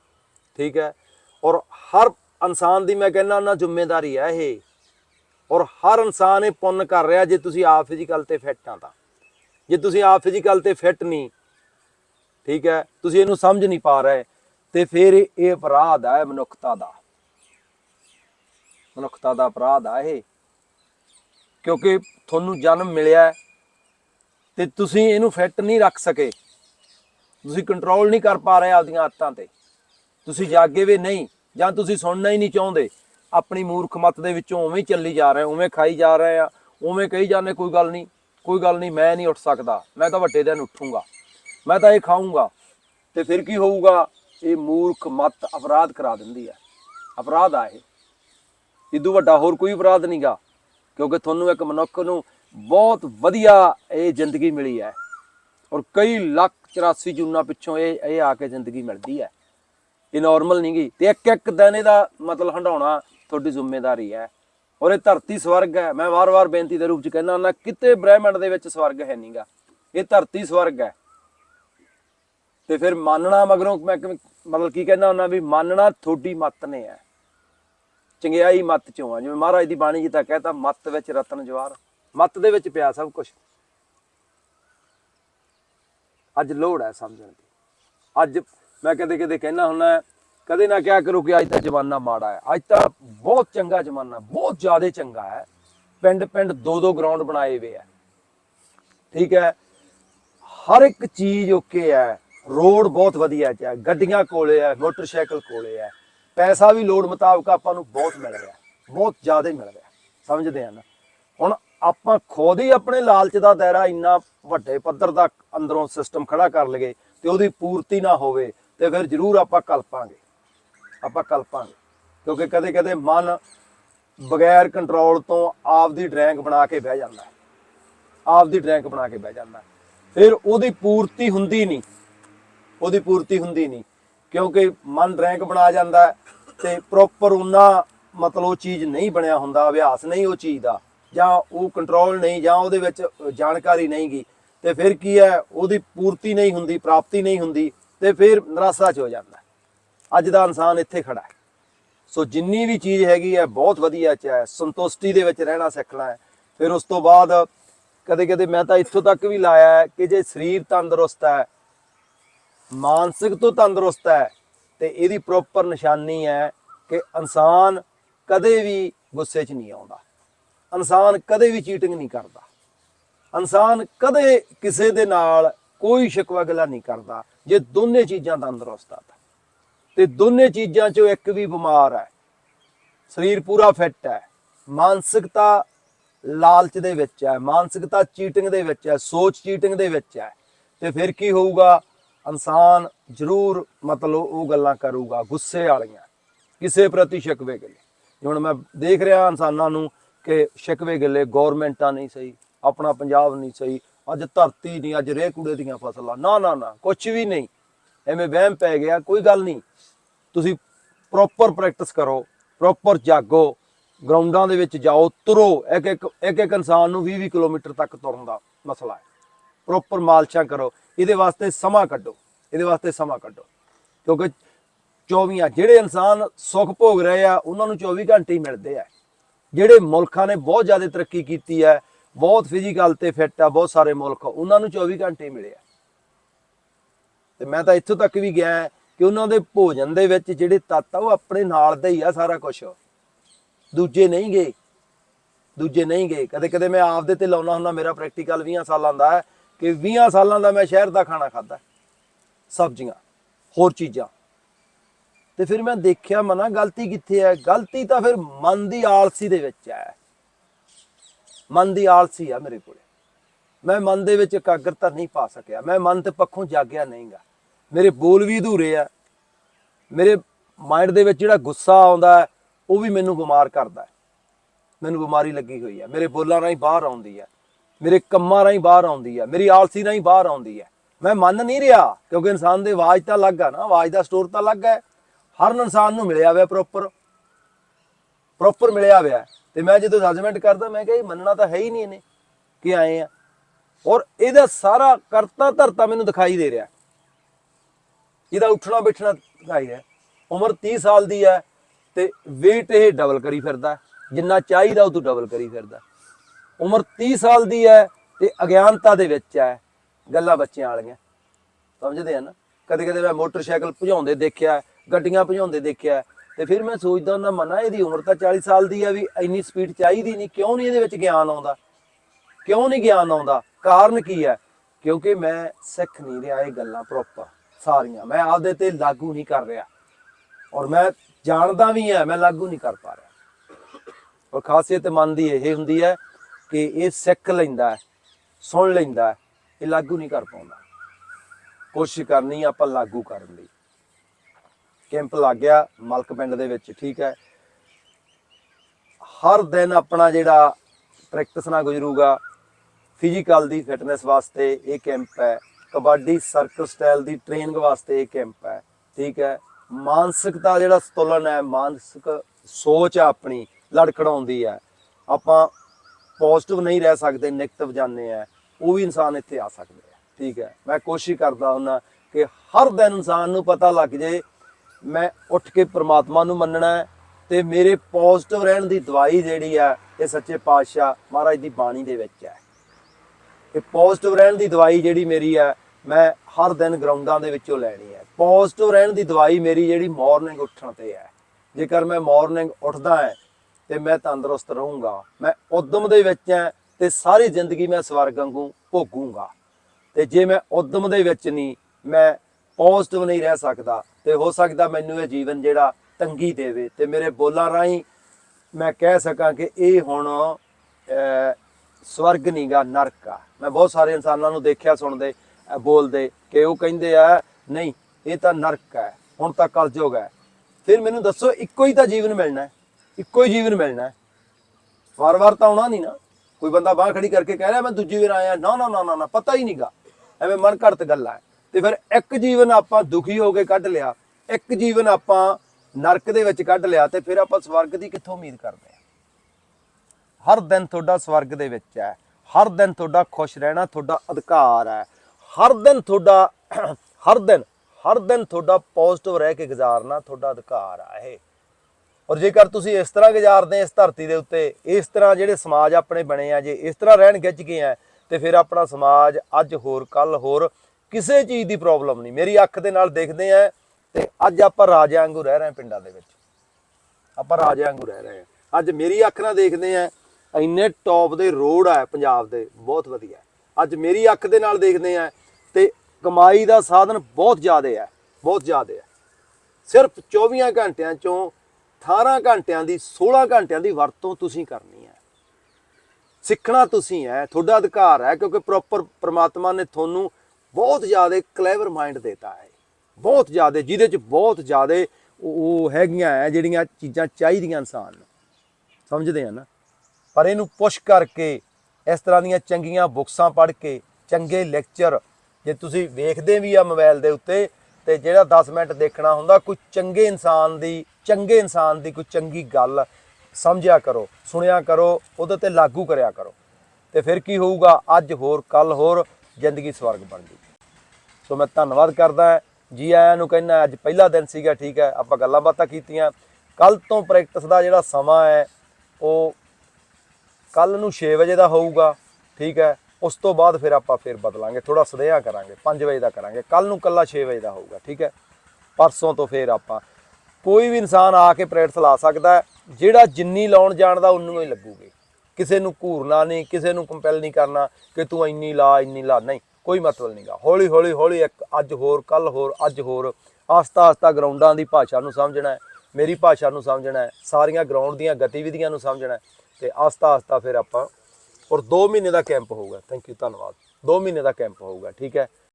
ਠੀਕ ਹੈ, ਔਰ ਹਰ ਇਨਸਾਨ ਦੀ ਮੈਂ ਕਹਿੰਦਾ ਨਾ ਜ਼ਿੰਮੇਵਾਰੀ ਹੈ ਇਹ, ਔਰ ਹਰ ਇਨਸਾਨ ਇਹ ਪੁੰਨ ਕਰ ਰਿਹਾ ਜੇ ਤੁਸੀਂ ਆਪ ਫਿਜ਼ੀਕਲ ਤੇ ਫਿੱਟ ਆ ਤਾਂ। ਜੇ ਤੁਸੀਂ ਆਪ ਫਿਜ਼ੀਕਲ ਤੇ ਫਿੱਟ ਨਹੀਂ, ਠੀਕ ਹੈ, ਤੁਸੀਂ ਇਹਨੂੰ ਸਮਝ ਨਹੀਂ ਪਾ ਰਹੇ, ਤੇ ਫਿਰ ਇਹ ਅਪਰਾਧ ਹੈ ਮਨੁੱਖਤਾ ਦਾ। ਮਨੁੱਖਤਾ ਦਾ ਅਪਰਾਧ ਆ ਇਹ। ਕਿਉਂਕਿ ਤੁਹਾਨੂੰ ਜਨਮ ਮਿਲਿਆ ਤੇ ਤੁਸੀਂ ਇਹਨੂੰ ਫਿੱਟ ਨਹੀਂ ਰੱਖ ਸਕੇ। ਤੁਸੀਂ ਕੰਟਰੋਲ ਨਹੀਂ ਕਰ ਪਾ ਰਹੇ ਆਪਦੀਆਂ ਆਦਤਾਂ ਤੇ। ਤੁਸੀਂ ਜਾਗੇ ਵੀ ਨਹੀਂ ਜਾਂ ਤੁਸੀਂ ਸੁਣਨਾ ਹੀ ਨਹੀਂ ਚਾਹੁੰਦੇ। ਆਪਣੀ ਮੂਰਖ ਮਤ ਦੇ ਵਿੱਚੋਂ ਉਵੇਂ ਹੀ ਚੱਲੀ ਜਾ ਰਹੇ, ਉਵੇਂ ਖਾਈ ਜਾ ਰਹੇ ਆ, ਉਵੇਂ ਕਹੀ ਜਾਂਦੇ, ਕੋਈ ਗੱਲ ਨਹੀਂ, ਕੋਈ ਗੱਲ ਨਹੀਂ, ਮੈਂ ਨਹੀਂ ਉੱਠ ਸਕਦਾ। ਮੈਂ ਤਾਂ ਵੱਡੇ ਦਿਨ ਉੱਠੂੰਗਾ। ਮੈਂ ਤਾਂ ਇਹ ਖਾਊਂਗਾ। ਤੇ ਫਿਰ ਕੀ ਹੋਊਗਾ? ਇਹ ਮੂਰਖ ਮਤ ਅਪਰਾਧ ਕਰਾ ਦਿੰਦੀ ਹੈ। ਅਪਰਾਧ ਆ ਇਹ। ਇਦੋਂ ਵੱਡਾ ਹੋਰ ਕੋਈ ਅਪਰਾਧ ਨਹੀਂਗਾ ਕਿਉਂਕਿ ਤੁਹਾਨੂੰ ਇੱਕ ਮਨੁੱਖ ਨੂੰ ਬਹੁਤ ਵਧੀਆ ਇਹ ਜ਼ਿੰਦਗੀ ਮਿਲੀ ਹੈ। ਔਰ ਕਈ ਲੱਖ 84 ਜੂਨਾਂ ਪਿੱਛੋਂ ਇਹ ਇਹ ਆ ਕੇ ਜ਼ਿੰਦਗੀ ਮਿਲਦੀ ਹੈ। ਇਹ ਨਾਰਮਲ ਨਹੀਂਗੀ ਤੇ ਇੱਕ ਇੱਕ ਦਿਨ ਇਹਦਾ ਮਤਲਬ ਹੰਡਾਉਣਾ ਤੁਹਾਡੀ ਜ਼ਿੰਮੇਵਾਰੀ ਹੈ। ਔਰ ਇਹ ਧਰਤੀ ਸਵਰਗ ਹੈ। ਮੈਂ ਵਾਰ-ਵਾਰ ਬੇਨਤੀ ਦੇ ਰੂਪ ਚ ਕਹਿੰਦਾ ਹੁੰਦਾ, ਕਿਤੇ ਬ੍ਰਹਿਮੰਡ ਦੇ ਵਿੱਚ ਸਵਰਗ ਹੈ ਨਹੀਂਗਾ ਇਹ ਧਰਤੀ ਸਵਰਗ ਹੈ। ਤੇ ਫਿਰ ਮੰਨਣਾ ਮਗਰੋਂ ਮੈਂ ਕਿਵੇਂ- ਮਤਲਬ ਕੀ ਕਹਿੰਦਾ ਹੁੰਦਾ ਵੀ ਮੰਨਣਾ ਤੁਹਾਡੀ ਮੱਤ ਨੇ ਹੈ। ਚੰਗਿਆਈ ਮੱਤ ਚੋਂ ਆ। ਜਿਵੇਂ ਮਹਾਰਾਜ ਦੀ ਬਾਣੀ ਜੀ ਤਾਂ ਕਹਤਾ, ਮੱਤ ਵਿੱਚ ਰਤਨ ਜਵਾਰ। ਮੱਤ ਦੇ ਵਿੱਚ ਪਿਆ ਸਭ ਕੁਝ ਅੱਜ ਲੋੜ ਹੈ ਸਮਝਣ ਦੀ। ਅੱਜ ਮੈਂ ਕਦੇ ਕਦੇ ਕਹਿਣਾ ਹੁੰਦਾ, ਕਦੇ ਨਾ ਕਿਹਾ ਕਰੋ ਕਿ ਅੱਜ ਦਾ ਜ਼ਮਾਨਾ ਮਾੜਾ ਹੈ। ਅੱਜ ਤਾਂ ਬਹੁਤ ਚੰਗਾ ਜ਼ਮਾਨਾ, ਬਹੁਤ ਜ਼ਿਆਦਾ ਚੰਗਾ ਹੈ। ਪਿੰਡ ਪਿੰਡ ਦੋ ਦੋ ਗਰਾਊਂਡ ਬਣਾਏ ਹੋਏ ਆ ਠੀਕ ਹੈ? ਹਰ ਇੱਕ ਚੀਜ਼ ਓਕੇ ਹੈ। ਰੋਡ ਬਹੁਤ ਵਧੀਆ ਹੈ। ਗੱਡੀਆਂ ਕੋਲੇ ਹੈ, ਮੋਟਰਸਾਈਕਲ ਕੋਲੇ ਹੈ। ਪੈਸਾ ਵੀ ਲੋੜ ਮੁਤਾਬਕ ਆਪਾਂ ਨੂੰ ਬਹੁਤ ਮਿਲ ਰਿਹਾ ਬਹੁਤ ਜ਼ਿਆਦਾ ਮਿਲ ਰਿਹਾ ਸਮਝਦੇ ਆ ਨਾ? ਹੁਣ ਆਪਾਂ ਖੁਦ ਹੀ ਆਪਣੇ ਲਾਲਚ ਦਾ ਦਾਇਰਾ ਇੰਨਾ ਵੱਡੇ ਪੱਧਰ ਦਾ ਅੰਦਰੋਂ ਸਿਸਟਮ ਖੜਾ ਕਰ ਲਈਏ ਤੇ ਉਹਦੀ ਪੂਰਤੀ ਨਾ ਹੋਵੇ ਤੇ ਫਿਰ ਜ਼ਰੂਰ ਆਪਾਂ ਕਲਪਾਂਗੇ। ਆਪਾਂ ਕਲਪਾਂਗੇ। ਕਿਉਂਕਿ ਕਦੇ ਕਦੇ ਮਨ ਬਗੈਰ ਕੰਟਰੋਲ ਤੋਂ ਆਪਦੀ ਡਰੈਂਕ ਬਣਾ ਕੇ ਬਹਿ ਜਾਂਦਾ ਹੈ। ਆਪਦੀ ਡਰੈਂਕ ਬਣਾ ਕੇ ਬਹਿ ਜਾਂਦਾ ਫਿਰ ਉਹਦੀ ਪੂਰਤੀ ਹੁੰਦੀ ਨਹੀਂ। ਉਹਦੀ ਪੂਰਤੀ ਹੁੰਦੀ ਨਹੀਂ। ਕਿਉਂਕਿ ਮਨ ਡਰੈਂਕ ਬਣਾ ਜਾਂਦਾ ਹੈ ਤੇ ਪ੍ਰੋਪਰ ਉਹਨਾਂ ਮਤਲਬ ਉਹ ਚੀਜ਼ ਨਹੀਂ ਬਣਿਆ ਹੁੰਦਾ, ਅਭਿਆਸ ਨਹੀਂ ਉਹ ਚੀਜ਼ ਦਾ। ਜਾਂ ਉਹ ਕੰਟਰੋਲ ਨਹੀਂ, ਜਾਂ ਉਹਦੇ ਵਿੱਚ ਜਾਣਕਾਰੀ ਨਹੀਂ ਗੀ, ਤੇ ਫਿਰ ਕੀ ਹੈ, ਉਹਦੀ ਪੂਰਤੀ ਨਹੀਂ ਹੁੰਦੀ, ਪ੍ਰਾਪਤੀ ਨਹੀਂ ਹੁੰਦੀ, ਤੇ ਫਿਰ ਨਿਰਾਸ਼ਾ ਚ ਹੋ ਜਾਂਦਾ। ਅੱਜ ਦਾ ਇਨਸਾਨ ਇੱਥੇ ਖੜਾ ਹੈ। ਸੋ ਜਿੰਨੀ ਵੀ ਚੀਜ਼ ਹੈਗੀ ਹੈ, ਬਹੁਤ ਵਧੀਆ ਚ ਹੈ। ਸੰਤੁਸ਼ਟੀ ਦੇ ਵਿੱਚ ਰਹਿਣਾ ਸਿੱਖਣਾ ਹੈ। ਫਿਰ ਉਸ ਤੋਂ ਬਾਅਦ ਕਦੇ ਕਦੇ ਮੈਂ ਤਾਂ ਇੱਥੋਂ ਤੱਕ ਵੀ ਲਾਇਆ ਹੈ ਕਿ ਜੇ ਸਰੀਰ ਤੰਦਰੁਸਤ ਹੈ, ਮਾਨਸਿਕ ਤੋਂ ਤੰਦਰੁਸਤ ਹੈ, ਤੇ ਇਹਦੀ ਪ੍ਰੋਪਰ ਨਿਸ਼ਾਨੀ ਹੈ ਕਿ ਇਨਸਾਨ ਕਦੇ ਵੀ ਗੁੱਸੇ 'ਚ ਨਹੀਂ ਆਉਂਦਾ। ਇਨਸਾਨ ਕਦੇ ਵੀ ਚੀਟਿੰਗ ਨਹੀਂ ਕਰਦਾ। ਇਨਸਾਨ ਕਦੇ ਕਿਸੇ ਦੇ ਨਾਲ ਕੋਈ ਸ਼ਿਕਵਾ ਗਿਲਾ ਨਹੀਂ ਕਰਦਾ, ਜੇ ਦੋਨੇ ਚੀਜ਼ਾਂ ਤੰਦਰੁਸਤ ਆ ਤੇ। ਦੋਨੇ ਚੀਜ਼ਾਂ 'ਚੋਂ ਇੱਕ ਵੀ ਬਿਮਾਰ ਹੈ, ਸਰੀਰ ਪੂਰਾ ਫਿੱਟ ਹੈ, ਮਾਨਸਿਕਤਾ ਲਾਲਚ ਦੇ ਵਿੱਚ ਹੈ, ਮਾਨਸਿਕਤਾ ਚੀਟਿੰਗ ਦੇ ਵਿੱਚ ਹੈ, ਸੋਚ ਚੀਟਿੰਗ ਦੇ ਵਿੱਚ ਹੈ, ਤੇ ਫਿਰ ਕੀ ਹੋਊਗਾ? ਇਨਸਾਨ ਜ਼ਰੂਰ ਮਤਲਬ ਉਹ ਗੱਲਾਂ ਕਰੂਗਾ, ਗੁੱਸੇ ਵਾਲੀਆਂ, ਕਿਸੇ ਪ੍ਰਤੀ ਸ਼ਿਕਵੇ ਗਲੇ ਹੁਣ ਮੈਂ ਦੇਖ ਰਿਹਾ ਇਨਸਾਨਾਂ ਨੂੰ ਕਿ ਸ਼ਿਕਵੇ ਗਿਲੇ ਗਵਰਨਮੈਂਟਾਂ ਨਹੀਂ ਸਹੀ, ਆਪਣਾ ਪੰਜਾਬ ਨਹੀਂ ਸਹੀ, ਅੱਜ ਧਰਤੀ ਨਹੀਂ ਅੱਜ ਰੇਹ ਕੂੜੇ ਦੀਆਂ ਫਸਲਾਂ, ਨਾ ਨਾ ਨਾ ਕੁਝ ਵੀ ਨਹੀਂ। ਐਵੇਂ ਵਹਿਮ ਪੈ ਗਿਆ, ਕੋਈ ਗੱਲ ਨਹੀਂ। ਤੁਸੀਂ ਪ੍ਰੋਪਰ ਪ੍ਰੈਕਟਿਸ ਕਰੋ ਪ੍ਰੋਪਰ ਜਾਗੋ ਗਰਾਊਂਡਾਂ ਦੇ ਵਿੱਚ ਜਾਓ, ਤੁਰੋ। ਇੱਕ ਇੱਕ ਇੱਕ ਇੱਕ ਇਨਸਾਨ ਨੂੰ 20 20 ਕਿਲੋਮੀਟਰ ਤੱਕ ਤੁਰਨ ਦਾ ਮਸਲਾ ਹੈ। ਪ੍ਰੋਪਰ ਮਾਲਸ਼ਾਂ ਕਰੋ। ਇਹਦੇ ਵਾਸਤੇ ਸਮਾਂ ਕੱਢੋ। ਇਹਦੇ ਵਾਸਤੇ ਸਮਾਂ ਕੱਢੋ। ਕਿਉਂਕਿ 24 ਜਿਹੜੇ ਇਨਸਾਨ ਸੁੱਖ ਭੋਗ ਰਹੇ ਆ, ਉਹਨਾਂ ਨੂੰ 24 ਘੰਟੇ ਹੀ ਮਿਲਦੇ ਆ। ਜਿਹੜੇ ਮੁਲਕਾਂ ਨੇ ਬਹੁਤ ਜ਼ਿਆਦਾ ਤਰੱਕੀ ਕੀਤੀ ਹੈ, ਬਹੁਤ ਫਿਜ਼ੀਕਲ ਤੇ ਫਿੱਟ ਆ, ਬਹੁਤ ਸਾਰੇ ਮੁਲਕ, ਉਹਨਾਂ ਨੂੰ 24 ਘੰਟੇ ਮਿਲੇ ਆ। ਤੇ ਮੈਂ ਤਾਂ ਇੱਥੋਂ ਤੱਕ ਵੀ ਗਿਆ ਕਿ ਉਹਨਾਂ ਦੇ ਭੋਜਨ ਦੇ ਵਿੱਚ ਜਿਹੜੇ ਤੱਤ ਆ, ਉਹ ਆਪਣੇ ਨਾਲ ਦਾ ਹੀ ਆ ਸਾਰਾ ਕੁਝ ਦੂਜੇ ਨਹੀਂ ਗਏ। ਦੂਜੇ ਨਹੀਂ ਗਏ। ਕਦੇ ਕਦੇ ਮੈਂ ਆਪਦੇ ਤੇ ਲਾਉਣਾ ਹੁੰਦਾ, ਮੇਰਾ ਪ੍ਰੈਕਟੀਕਲ 20 ਸਾਲਾਂ ਦਾ ਹੈ ਕਿ 20 ਸਾਲਾਂ ਦਾ ਮੈਂ ਸ਼ਹਿਰ ਦਾ ਖਾਣਾ ਖਾਦਾ ਸਬਜ਼ੀਆਂ, ਹੋਰ ਚੀਜ਼ਾਂ। ਤੇ ਫਿਰ ਮੈਂ ਦੇਖਿਆ, ਮਨਾ, ਗਲਤੀ ਕਿੱਥੇ ਹੈ? ਗਲਤੀ ਤਾਂ ਫਿਰ ਮਨ ਦੀ ਆਲਸੀ ਦੇ ਵਿੱਚ ਹੈ। ਮਨ ਦੀ ਆਲਸੀ ਆ ਮੇਰੇ ਕੋਲੇ। ਮੈਂ ਮਨ ਦੇ ਵਿੱਚ ਇਕਾਗਰਤਾ ਨਹੀਂ ਪਾ ਸਕਿਆ। ਮੈਂ ਮਨ ਤੇ ਪੱਖੋਂ ਜਾਗਿਆ ਨਹੀਂਗਾ। ਮੇਰੇ ਬੋਲ ਵੀ ਅਧੂਰੇ ਆ। ਮੇਰੇ ਮਾਈਂਡ ਦੇ ਵਿੱਚ ਜਿਹੜਾ ਗੁੱਸਾ ਆਉਂਦਾ ਉਹ ਵੀ ਮੈਨੂੰ ਬਿਮਾਰ ਕਰਦਾ ਹੈ। ਮੈਨੂੰ ਬਿਮਾਰੀ ਲੱਗੀ ਹੋਈ ਹੈ। ਮੇਰੇ ਬੋਲਾਂ ਰਾਹੀਂ ਬਾਹਰ ਆਉਂਦੀ ਹੈ। ਮੇਰੇ ਕੰਮਾਂ ਰਾਹੀਂ ਬਾਹਰ ਆਉਂਦੀ ਹੈ। ਮੇਰੀ ਆਲਸੀ ਰਾਹੀਂ ਬਾਹਰ ਆਉਂਦੀ ਹੈ। ਮੈਂ ਮੰਨ ਨਹੀਂ ਰਿਹਾ, ਕਿਉਂਕਿ ਇਨਸਾਨ ਦੇ ਆਵਾਜ਼ ਤਾਂ ਅਲੱਗ ਆ ਨਾ। ਆਵਾਜ਼ ਦਾ ਸਟੋਰ ਤਾਂ ਅਲੱਗ ਹੈ। ਹਰ ਇਨਸਾਨ ਨੂੰ ਮਿਲਿਆ ਹੋਇਆ ਪ੍ਰੋਪਰ ਪ੍ਰੋਪਰ ਮਿਲਿਆ ਹੋਇਆ ਤੇ ਮੈਂ ਜਦੋਂ ਜਜਮੈਂਟ ਕਰਦਾ, ਮੈਂ ਕਿਹਾ ਇਹ ਮੰਨਣਾ ਤਾਂ ਹੈ ਹੀ ਨਹੀਂ ਇਹਨੇ ਕਿ ਆਏ ਆ। ਔਰ ਇਹਦਾ ਸਾਰਾ ਕਰਤਾ ਧਰਤਾ ਮੈਨੂੰ ਦਿਖਾਈ ਦੇ ਰਿਹਾ। ਇਹਦਾ ਉੱਠਣਾ ਬੈਠਣਾ ਦਿਖਾਈ ਹੈ ਉਮਰ 30 ਸਾਲ ਦੀ ਹੈ ਤੇ weight ਇਹ ਡਬਲ ਕਰੀ ਫਿਰਦਾ ਜਿੰਨਾ ਚਾਹੀਦਾ ਉਹ ਤੋਂ ਡਬਲ ਕਰੀ ਫਿਰਦਾ ਉਮਰ 30 ਸਾਲ ਦੀ ਹੈ ਤੇ ਅਗਿਆਨਤਾ ਦੇ ਵਿੱਚ ਹੈ। ਗੱਲਾਂ ਬੱਚਿਆਂ ਵਾਲੀਆਂ। ਸਮਝਦੇ ਆ ਨਾ? ਕਦੇ ਕਦੇ ਮੈਂ ਮੋਟਰਸਾਈਕਲ ਭਜਾਉਂਦੇ ਦੇਖਿਆ ਗੱਡੀਆਂ ਭਜਾਉਂਦੇ ਦੇਖਿਆ ਤੇ ਫਿਰ ਮੈਂ ਸੋਚਦਾ ਹੁੰਦਾ, ਮਨਾ ਇਹਦੀ ਉਮਰ ਤਾਂ 40 ਸਾਲ ਦੀ ਆ ਵੀ ਇੰਨੀ ਸਪੀਡ ਚਾਹੀਦੀ ਨਹੀਂ, ਕਿਉਂ ਨਹੀਂ ਇਹਦੇ ਵਿੱਚ ਗਿਆਨ ਆਉਂਦਾ? ਕਿਉਂ ਨਹੀਂ ਗਿਆਨ ਆਉਂਦਾ? ਕਾਰਨ ਕੀ ਹੈ? ਕਿਉਂਕਿ ਮੈਂ ਸਿੱਖ ਨਹੀਂ ਰਿਹਾ ਇਹ ਗੱਲਾਂ ਪ੍ਰੋਪਰ ਸਾਰੀਆਂ। ਮੈਂ ਆਪਦੇ ਤੇ ਲਾਗੂ ਨਹੀਂ ਕਰ ਰਿਹਾ। ਔਰ ਮੈਂ ਜਾਣਦਾ ਵੀ ਹਾਂ, ਮੈਂ ਲਾਗੂ ਨਹੀਂ ਕਰ ਪਾ ਰਿਹਾ। ਔਰ ਖਾਸੀਅਤ ਮਨ ਦੀ ਇਹ ਹੁੰਦੀ ਹੈ ਕਿ ਇਹ ਸਿੱਖ ਲੈਂਦਾ ਹੈ, ਸੁਣ ਲੈਂਦਾ ਹੈ, ਇਹ ਲਾਗੂ ਨਹੀਂ ਕਰ ਪਾਉਂਦਾ। ਕੋਸ਼ਿਸ਼ ਕਰਨੀ ਆਪਾਂ ਲਾਗੂ ਕਰਨ ਲਈ ਕੈਂਪ ਲੱਗ ਗਿਆ ਮਲਕ ਪਿੰਡ ਦੇ ਵਿੱਚ, ਠੀਕ ਹੈ। ਹਰ ਦਿਨ ਆਪਣਾ ਜਿਹੜਾ ਪ੍ਰੈਕਟਿਸ ਨਾਲ ਗੁਜ਼ਰੂਗਾ ਫਿਜ਼ੀਕਲ ਦੀ ਫਿਟਨੈਸ ਵਾਸਤੇ ਇਹ ਕੈਂਪ ਹੈ, ਕਬੱਡੀ ਸਰਕਲ ਸਟਾਈਲ ਦੀ ਟ੍ਰੇਨਿੰਗ ਵਾਸਤੇ ਇਹ ਕੈਂਪ ਹੈ, ਠੀਕ ਹੈ। ਮਾਨਸਿਕਤਾ ਜਿਹੜਾ ਸਤੁਲਨ ਹੈ, ਮਾਨਸਿਕ ਸੋਚ ਆ ਆਪਣੀ ਲੜਕੜਾਉਂਦੀ ਹੈ। ਆਪਾਂ ਪੋਜ਼ਿਟਿਵ ਨਹੀਂ ਰਹਿ ਸਕਦੇ 네ਗੇਟਿਵ ਜਾਂਦੇ ਆ ਉਹ ਵੀ ਇਨਸਾਨ ਇੱਥੇ ਆ ਸਕਦੇ ਆ, ਠੀਕ ਹੈ। ਮੈਂ ਕੋਸ਼ਿਸ਼ ਕਰਦਾ ਹੁੰਦਾ ਕਿ ਹਰ ਦਿਨ ਇਨਸਾਨ ਨੂੰ ਪਤਾ ਲੱਗ ਜੇ ਮੈਂ ਉੱਠ ਕੇ ਪ੍ਰਮਾਤਮਾ ਨੂੰ ਮੰਨਣਾ ਹੈ ਤੇ ਮੇਰੇ ਪੋਜ਼ਿਟਿਵ ਰਹਿਣ ਦੀ ਦਵਾਈ ਜਿਹੜੀ ਆ ਇਹ ਸੱਚੇ ਪਾਤਸ਼ਾਹ ਮਹਾਰਾਜ ਦੀ ਬਾਣੀ ਦੇ ਵਿੱਚ ਹੈ। ਕਿ ਪੋਜ਼ਿਟਿਵ ਰਹਿਣ ਦੀ ਦਵਾਈ ਜਿਹੜੀ ਮੇਰੀ ਹੈ, ਮੈਂ ਹਰ ਦਿਨ ਗਰਾਊਂਡਾਂ ਦੇ ਵਿੱਚੋਂ ਲੈਣੀ ਹੈ। ਪੋਜ਼ਿਟਿਵ ਰਹਿਣ ਦੀ ਦਵਾਈ ਮੇਰੀ ਜਿਹੜੀ ਮਾਰਨਿੰਗ ਉੱਠਣ ਤੇ ਹੈ। ਜੇਕਰ ਮੈਂ ਮਾਰਨਿੰਗ ਉੱਠਦਾ ਹਾਂ, ਤੇ ਮੈਂ ਤੰਦਰੁਸਤ ਰਹੂੰਗਾ, ਮੈਂ ਉਦਮ ਦੇ ਵਿੱਚ ਹਾਂ ਤੇ ਸਾਰੀ ਜ਼ਿੰਦਗੀ ਮੈਂ ਸਵਰਗ ਵਾਂਗੂ ਭੋਗੂੰਗਾ। ਤੇ ਜੇ ਮੈਂ ਉਦਮ ਦੇ ਵਿੱਚ ਨਹੀਂ, ਮੈਂ ਪੋਜ਼ਿਟਿਵ ਨਹੀਂ ਰਹਿ ਸਕਦਾ ਤੇ ਹੋ ਸਕਦਾ ਮੈਨੂੰ ਇਹ ਜੀਵਨ ਜਿਹੜਾ ਤੰਗੀ ਦੇਵੇ ਤੇ ਮੇਰੇ ਬੋਲਾਂ ਰਾਹੀਂ ਮੈਂ ਕਹਿ ਸਕਾਂ ਕਿ ਇਹ ਹੁਣ ਅਹ, ਸਵਰਗ ਨੀਗਾ ਨਰਕ ਆ। ਮੈਂ ਬਹੁਤ ਸਾਰੇ ਇਨਸਾਨਾਂ ਨੂੰ ਦੇਖਿਆ ਸੁਣਦੇ ਬੋਲਦੇ ਕਿ ਉਹ ਕਹਿੰਦੇ ਆ ਨਹੀਂ ਇਹ ਤਾਂ ਨਰਕ ਹੈ ਹੁਣ ਤਾਂ ਕਲਯੁਗ ਹੈ। ਫਿਰ ਮੈਨੂੰ ਦੱਸੋ ਇੱਕੋ ਹੀ ਤਾਂ ਜੀਵਨ ਮਿਲਣਾ ਹੈ ਇੱਕੋ ਹੀ ਜੀਵਨ ਮਿਲਣਾ ਹੈ। ਵਾਰ-ਵਾਰ ਤਾਂ ਆਉਣਾ ਨਹੀਂ ਨਾ। ਕੋਈ ਬੰਦਾ ਬਾਹ ਖੜੀ ਕਰਕੇ ਕਹਿ ਰਿਹਾ ਮੈਂ ਦੂਜੀ ਵਾਰ ਆਇਆ। ਨਾ ਨਾ ਨਾ ਨਾ ਨਾ ਪਤਾ ਹੀ ਨਹੀਂਗਾ ਐਵੇਂ ਮਨ ਘੜਤ ਗੱਲਾਂ ਹੈ। ਤੇ ਫਿਰ ਇੱਕ ਜੀਵਨ ਆਪਾਂ ਦੁਖੀ ਹੋ ਕੇ ਕੱਢ ਲਿਆ, ਇੱਕ ਜੀਵਨ ਆਪਾਂ ਨਰਕ ਦੇ ਵਿੱਚ ਕੱਢ ਲਿਆ ਤੇ ਫਿਰ ਆਪਾਂ ਸਵਰਗ ਦੀ ਕਿੱਥੋਂ ਉਮੀਦ ਕਰਦੇ ਹਾਂ? ਹਰ ਦਿਨ ਤੁਹਾਡਾ ਸਵਰਗ ਦੇ ਵਿੱਚ ਹੈ, ਹਰ ਦਿਨ ਤੁਹਾਡਾ ਖੁਸ਼ ਰਹਿਣਾ ਤੁਹਾਡਾ ਅਧਿਕਾਰ ਹੈ, ਹਰ ਦਿਨ ਤੁਹਾਡਾ ਹਰ ਦਿਨ ਹਰ ਦਿਨ ਤੁਹਾਡਾ ਪੋਜ਼ਿਟਿਵ ਰਹਿ ਕੇ ਗੁਜ਼ਾਰਨਾ ਤੁਹਾਡਾ ਅਧਿਕਾਰ ਆ ਇਹ। ਔਰ ਜੇਕਰ ਤੁਸੀਂ ਇਸ ਤਰ੍ਹਾਂ ਗੁਜ਼ਾਰਦੇ ਇਸ ਧਰਤੀ ਦੇ ਉੱਤੇ, ਇਸ ਤਰ੍ਹਾਂ ਜਿਹੜੇ ਸਮਾਜ ਆਪਣੇ ਬਣੇ ਆ, ਜੇ ਇਸ ਤਰ੍ਹਾਂ ਰਹਿਣ ਗਿੱਜ ਗਏ ਆ, ਤੇ ਫਿਰ ਆਪਣਾ ਸਮਾਜ ਅੱਜ ਹੋਰ ਕੱਲ ਹੋਰ ਕਿਸੇ ਚੀਜ਼ ਦੀ ਪ੍ਰੋਬਲਮ ਨਹੀਂ। ਮੇਰੀ ਅੱਖ ਦੇ ਨਾਲ ਦੇਖਦੇ ਆ ਤੇ ਅੱਜ ਆਪਾਂ ਰਾਜਿਆਂ ਵਾਂਗੂ ਰਹਿ ਰਹੇ ਹਾਂ ਪਿੰਡਾਂ ਦੇ ਵਿੱਚ। ਆਪਾਂ ਰਾਜਿਆਂ ਵਾਂਗੂ ਰਹਿ ਰਹੇ ਹਾਂ। ਅੱਜ ਮੇਰੀ ਅੱਖ ਨਾਲ ਦੇਖਦੇ ਆ, ਇੰਨੇ ਟੌਪ ਦੇ ਰੋਡ ਆ ਪੰਜਾਬ ਦੇ, ਬਹੁਤ ਵਧੀਆ। ਅੱਜ ਮੇਰੀ ਅੱਖ ਦੇ ਨਾਲ ਦੇਖਦੇ ਆ ਤੇ ਕਮਾਈ ਦਾ ਸਾਧਨ ਬਹੁਤ ਜ਼ਿਆਦਾ ਹੈ ਬਹੁਤ ਜ਼ਿਆਦਾ ਹੈ ਸਿਰਫ 24 ਘੰਟਿਆਂ ਚੋਂ 18 ਘੰਟਿਆਂ ਦੀ 16 ਘੰਟਿਆਂ ਦੀ ਵਰਤੋਂ ਤੁਸੀਂ ਕਰਨੀ ਹੈ। ਸਿੱਖਣਾ ਤੁਸੀਂ ਹੈ, ਤੁਹਾਡਾ ਅਧਿਕਾਰ ਹੈ, ਕਿਉਂਕਿ ਪ੍ਰੋਪਰ ਪ੍ਰਮਾਤਮਾ ਨੇ ਤੁਹਾਨੂੰ ਬਹੁਤ ਜ਼ਿਆਦਾ ਕਲੇਵਰ ਮਾਈਂਡ ਦੇਤਾ ਹੈ। ਬਹੁਤ ਜ਼ਿਆਦਾ, ਜਿਹਦੇ ਚ ਬਹੁਤ ਜ਼ਿਆਦਾ ਉਹ ਹੈਗੀਆਂ ਹੈ ਜਿਹੜੀਆਂ ਚੀਜ਼ਾਂ ਚਾਹੀਦੀਆਂ ਇਨਸਾਨ ਨੂੰ। ਸਮਝਦੇ ਆ ਨਾ? ਪਰ ਇਹਨੂੰ ਪੁਸ਼ ਕਰਕੇ, ਇਸ ਤਰ੍ਹਾਂ ਦੀਆਂ ਚੰਗੀਆਂ ਬੁੱਕਸਾਂ ਪੜ੍ਹ ਕੇ, ਚੰਗੇ ਲੈਕਚਰ ਜੇ ਤੁਸੀਂ ਵੇਖਦੇ ਵੀ ਆ ਮੋਬਾਈਲ ਦੇ ਉੱਤੇ, ਤੇ ਜਿਹੜਾ 10 ਮਿੰਟ ਦੇਖਣਾ ਹੁੰਦਾ, ਕੋਈ ਚੰਗੇ ਇਨਸਾਨ ਦੀ, ਚੰਗੇ ਇਨਸਾਨ ਦੀ ਕੋਈ ਚੰਗੀ ਗੱਲ ਸਮਝਿਆ ਕਰੋ, ਸੁਣਿਆ ਕਰੋ, ਉਹਦੇ ਤੇ ਲਾਗੂ ਕਰਿਆ ਕਰੋ। ਤੇ ਫਿਰ ਕੀ ਹੋਊਗਾ? ਅੱਜ ਹੋਰ ਕੱਲ ਹੋਰ ਜ਼ਿੰਦਗੀ ਸਵਰਗ ਬਣ ਜੂਗੀ ਸੋ ਮੈਂ ਧੰਨਵਾਦ ਕਰਦਾ ਜੀ ਆਇਆਂ ਨੂੰ ਕਹਿੰਦਾ ਅੱਜ ਪਹਿਲਾ ਦਿਨ ਸੀਗਾ, ਠੀਕ ਹੈ। ਆਪਾਂ ਗੱਲਾਂ ਬਾਤਾਂ ਕੀਤੀਆਂ। ਕੱਲ ਤੋਂ ਪ੍ਰੈਕਟਿਸ ਦਾ ਜਿਹੜਾ ਸਮਾਂ ਹੈ, ਉਹ ਕੱਲ ਨੂੰ 6 ਵਜੇ ਦਾ ਹੋਊਗਾ, ਠੀਕ ਹੈ। ਉਸ ਤੋਂ ਬਾਅਦ ਫਿਰ ਆਪਾਂ ਫਿਰ ਬਦਲਾਂਗੇ। ਥੋੜਾ ਸਦੇਹਾ ਕਰਾਂਗੇ 5 ਵਜੇ ਦਾ ਕਰਾਂਗੇ। ਕੱਲ ਨੂੰ ਕੱਲਾ 6 ਵਜੇ ਦਾ ਹੋਊਗਾ, ਠੀਕ ਹੈ। ਪਰਸੋਂ ਤੋਂ ਫਿਰ ਆਪਾਂ ਕੋਈ ਵੀ ਇਨਸਾਨ ਆ ਕੇ ਪ੍ਰੈਕਟਿਸ ਲਾ ਸਕਦਾ ਜਿਹੜਾ ਜਿੰਨੀ ਲਾਉਣ ਜਾਣਦਾ ਉਹਨੂੰ ਹੀ ਲੱਗੂਗੀ। ਕਿਸੇ ਨੂੰ ਘੂਰਨਾ ਨਹੀਂ, ਕਿਸੇ ਨੂੰ ਕੰਪੈਲ ਨਹੀਂ ਕਰਨਾ ਕਿ ਤੂੰ ਇੰਨੀ ਲਾ ਇੰਨੀ ਲਾ। ਨਹੀਂ, ਕੋਈ ਮਤਲਬ ਨਹੀਂਗਾ ਹੌਲੀ ਹੌਲੀ ਹੌਲੀ ਇੱਕ ਅੱਜ ਹੋਰ, ਕੱਲ ਹੋਰ, ਅੱਜ ਹੋਰ। ਆਸਤਾ ਆਸਤਾ ਗਰਾਊਂਡਾਂ ਦੀ ਭਾਸ਼ਾ ਨੂੰ ਸਮਝਣਾ ਹੈ, ਮੇਰੀ ਭਾਸ਼ਾ ਨੂੰ ਸਮਝਣਾ ਹੈ, ਸਾਰੀਆਂ ਗਰਾਊਂਡ ਦੀਆਂ ਗਤੀਵਿਧੀਆਂ ਨੂੰ ਸਮਝਣਾ ਹੈ ਤੇ ਆਸਤਾ ਆਸਤਾ ਫਿਰ ਆਪਾਂ ਔਰ 2 ਮਹੀਨੇ ਦਾ ਕੈਂਪ ਹੋਊਗਾ। ਥੈਂਕ ਯੂ ਧੰਨਵਾਦ। 2 ਮਹੀਨੇ ਦਾ ਕੈਂਪ ਹੋਊਗਾ, ਠੀਕ ਹੈ?